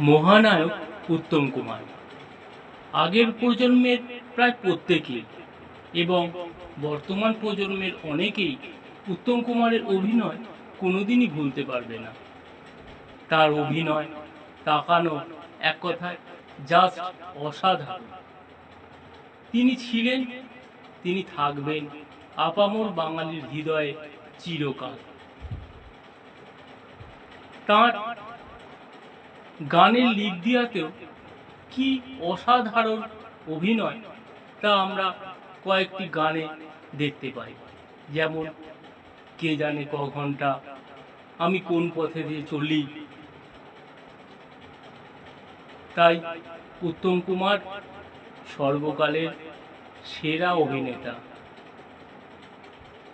মহানায়ক উত্তম কুমার। আগের প্রজন্মের প্রায় প্রত্যেকেই এবং বর্তমান প্রজন্মের অনেকেই উত্তম কুমারের অভিনয় কোনোদিনই ভুলতে পারবে না। তার অভিনয় তাকানো এক কথায় জাস্ট অসাধারণ। তিনি ছিলেন, তিনি থাকবেন আপামর বাঙালির হৃদয়ে চিরকাল। তাঁর গানের লিপ দিয়াতেও কি অসাধারণ অভিনয় তা আমরা কয়েকটি গানে দেখতে পাই। যেমন, কে জানে ক ঘণ্টা আমি কোন পথে দিয়ে চলি। তাই উত্তম কুমার সর্বকালের সেরা অভিনেতা।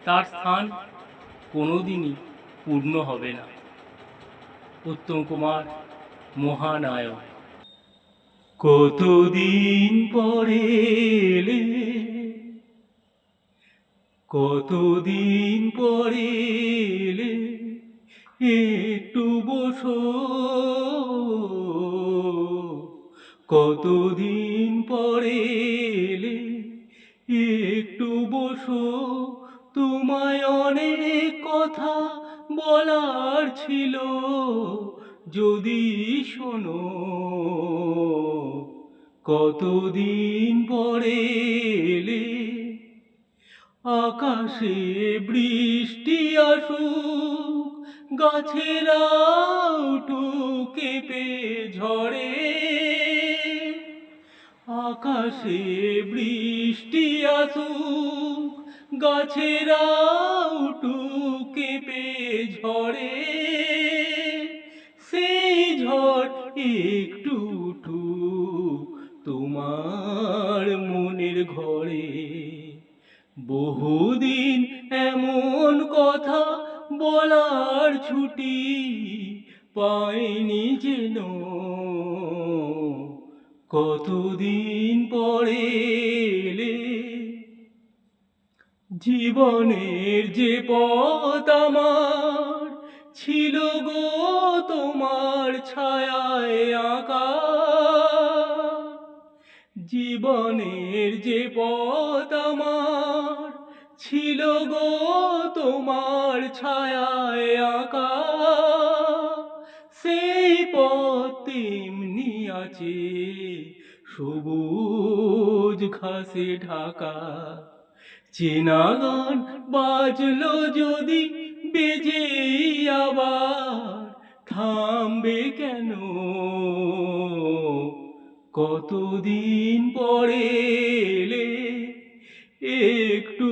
তার স্থান কোনোদিনই পূর্ণ হবে না। উত্তম কুমার মহানায়ক। কতদিন পরে কতদিন পরে একটু বসো। কতদিন পরে একটু বসো। তোমায় অনেক কথা বলার ছিল। যদি শোনো, কতদিন পরে এলে? আকাশে বৃষ্টি আসুক, গাছেরা কেঁপে ঝরে। আকাশে বৃষ্টি আসুক, গাছেরা কেঁপে ঝরে। বহুদিন এমন কথা বলার ছুটি পাইনি যেন। কতদিন পরে জীবনের যে পথ আমার ছিল গো তোমার ছায়ায় আঁকা। জীবনের যে পথ আমার ছিল গো তোমার ছায়ায় আঁকা। সেই পথ তেমনি আছে, সবুজ ঘাসে ঢাকা। চেনা গান বাজলো যদি বেজে আবার, থামবে কেন? কতদিন পরে এলে একটু